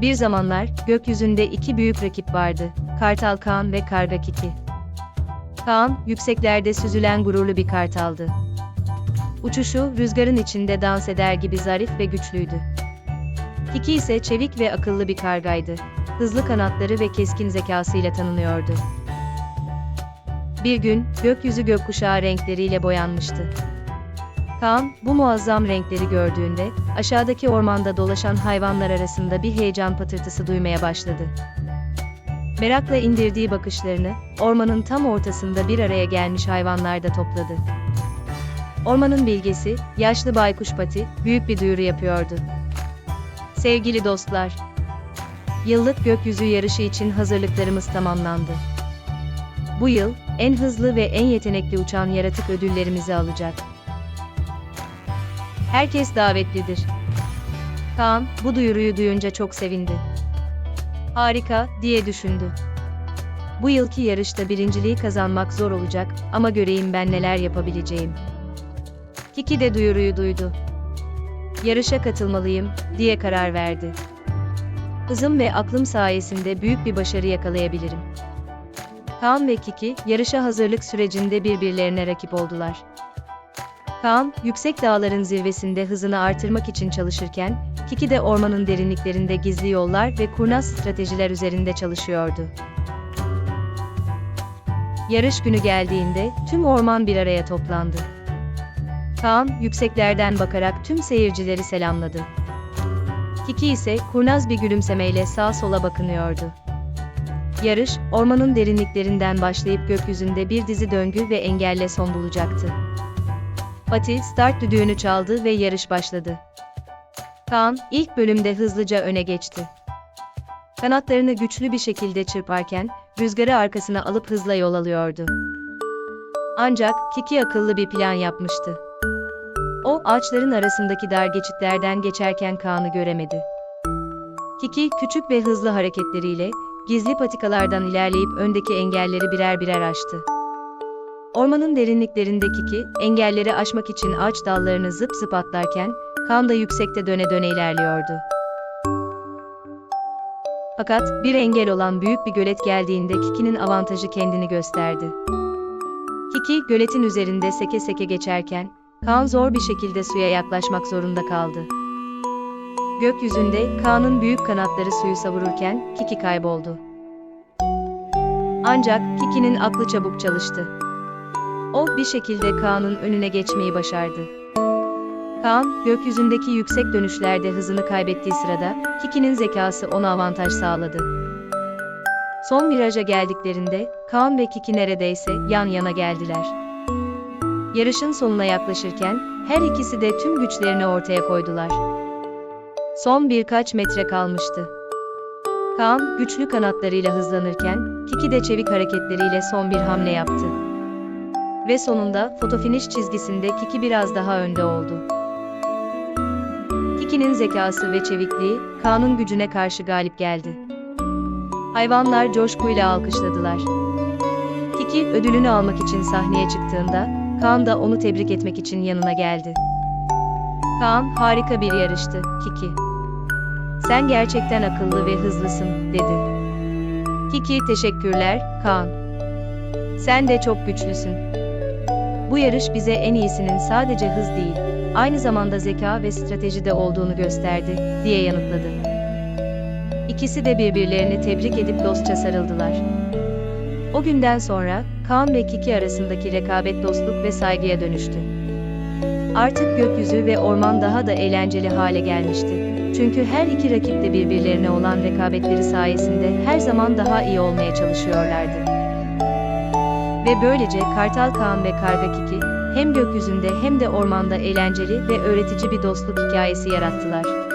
Bir zamanlar, gökyüzünde iki büyük rakip vardı, Kartal Kaan ve Karga Kiki. Kaan, yükseklerde süzülen gururlu bir kartaldı. Uçuşu, rüzgarın içinde dans eder gibi zarif ve güçlüydü. Kiki ise çevik ve akıllı bir kargaydı. Hızlı kanatları ve keskin zekasıyla tanınıyordu. Bir gün, gökyüzü gökkuşağı renkleriyle boyanmıştı. Kaan, bu muazzam renkleri gördüğünde, aşağıdaki ormanda dolaşan hayvanlar arasında bir heyecan patırtısı duymaya başladı. Merakla indirdiği bakışlarını, ormanın tam ortasında bir araya gelmiş hayvanlarda topladı. Ormanın bilgesi, yaşlı baykuş Pati, büyük bir duyuru yapıyordu. Sevgili dostlar, yıllık gökyüzü yarışı için hazırlıklarımız tamamlandı. Bu yıl, en hızlı ve en yetenekli uçan yaratık ödüllerimizi alacak. Herkes davetlidir. Kaan, bu duyuruyu duyunca çok sevindi. Harika, diye düşündü. Bu yılki yarışta birinciliği kazanmak zor olacak ama göreyim ben neler yapabileceğim. Kiki de duyuruyu duydu. Yarışa katılmalıyım, diye karar verdi. Hızım ve aklım sayesinde büyük bir başarı yakalayabilirim. Kaan ve Kiki, yarışa hazırlık sürecinde birbirlerine rakip oldular. Kaan, yüksek dağların zirvesinde hızını artırmak için çalışırken, Kiki de ormanın derinliklerinde gizli yollar ve kurnaz stratejiler üzerinde çalışıyordu. Yarış günü geldiğinde, tüm orman bir araya toplandı. Kaan, yükseklerden bakarak tüm seyircileri selamladı. Kiki ise kurnaz bir gülümsemeyle sağa sola bakınıyordu. Yarış, ormanın derinliklerinden başlayıp gökyüzünde bir dizi döngü ve engelle son bulacaktı. Pati, start düdüğünü çaldı ve yarış başladı. Kaan, ilk bölümde hızlıca öne geçti. Kanatlarını güçlü bir şekilde çırparken, rüzgarı arkasına alıp hızla yol alıyordu. Ancak, Kiki akıllı bir plan yapmıştı. O, ağaçların arasındaki dar geçitlerden geçerken Kaan'ı göremedi. Kiki, küçük ve hızlı hareketleriyle, gizli patikalardan ilerleyip öndeki engelleri birer birer aştı. Ormanın derinliklerinde Kiki, engelleri aşmak için ağaç dallarını zıp zıp atlarken, Kaan da yüksekte döne döne ilerliyordu. Fakat, bir engel olan büyük bir gölet geldiğinde Kiki'nin avantajı kendini gösterdi. Kiki, göletin üzerinde seke seke geçerken, Kaan zor bir şekilde suya yaklaşmak zorunda kaldı. Gökyüzünde, Kaan'ın büyük kanatları suyu savururken, Kiki kayboldu. Ancak, Kiki'nin aklı çabuk çalıştı. O, bir şekilde Kaan'ın önüne geçmeyi başardı. Kaan, gökyüzündeki yüksek dönüşlerde hızını kaybettiği sırada, Kiki'nin zekası ona avantaj sağladı. Son viraja geldiklerinde, Kaan ve Kiki neredeyse yan yana geldiler. Yarışın sonuna yaklaşırken, her ikisi de tüm güçlerini ortaya koydular. Son birkaç metre kalmıştı. Kaan, güçlü kanatlarıyla hızlanırken, Kiki de çevik hareketleriyle son bir hamle yaptı. Ve sonunda, fotofinish çizgisinde Kiki biraz daha önde oldu. Kiki'nin zekası ve çevikliği, Kaan'ın gücüne karşı galip geldi. Hayvanlar coşkuyla alkışladılar. Kiki, ödülünü almak için sahneye çıktığında, Kaan da onu tebrik etmek için yanına geldi. Kaan, harika bir yarıştı, Kiki. Sen gerçekten akıllı ve hızlısın, dedi. Kiki, teşekkürler, Kaan. Sen de çok güçlüsün. Bu yarış bize en iyisinin sadece hız değil, aynı zamanda zeka ve stratejide olduğunu gösterdi, diye yanıtladı. İkisi de birbirlerini tebrik edip dostça sarıldılar. O günden sonra, Kaan ve Kiki arasındaki rekabet dostluk ve saygıya dönüştü. Artık gökyüzü ve orman daha da eğlenceli hale gelmişti. Çünkü her iki rakip de birbirlerine olan rekabetleri sayesinde her zaman daha iyi olmaya çalışıyorlardı. Ve böylece Kartal Kaan ve Karga Kiki, hem gökyüzünde hem de ormanda eğlenceli ve öğretici bir dostluk hikayesi yarattılar.